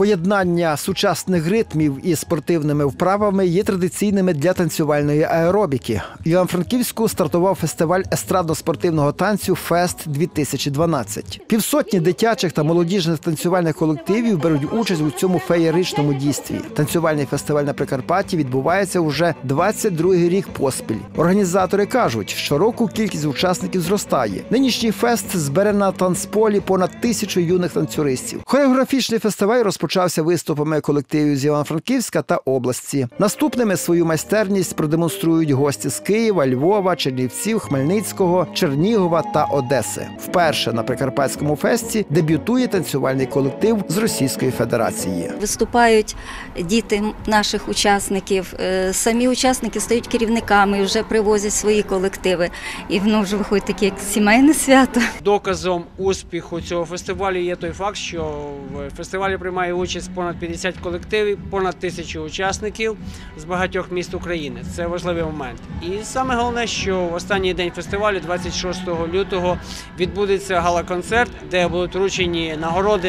Поєднання сучасних ритмів із спортивними вправами є традиційними для танцювальної аеробіки. В Івано-Франківську стартував фестиваль естрадно-спортивного танцю Фест 2012 Півсотні дитячих та молодіжних танцювальних колективів беруть участь у цьому феєричному дійстві. Танцювальний фестиваль на Прикарпатті відбувається уже 22-й рік поспіль. Організатори кажуть, щороку кількість учасників зростає. Нинішній фест збере на танцполі понад тисячу юних танцюристів. Хореографічний фестиваль розпочався виступами колективів з Івано-Франківська та області. Наступними свою майстерність продемонструють гості з Києва, Львова, Чернівців, Хмельницького, Чернігова та Одеси. Вперше на Прикарпатському фесті дебютує танцювальний колектив з Російської Федерації. Виступають діти наших учасників. Е, Самі учасники стають керівниками, вже привозять свої колективи. І воно вже виходить таке як сімейне свято. Доказом успіху цього фестивалю є той факт, що в фестивалі приймає участь понад 50 колективів, понад тисячу учасників з багатьох міст України. Це важливий момент. І саме головне, що в останній день фестивалю, 26 лютого, відбудеться гала-концерт, де будуть вручені нагороди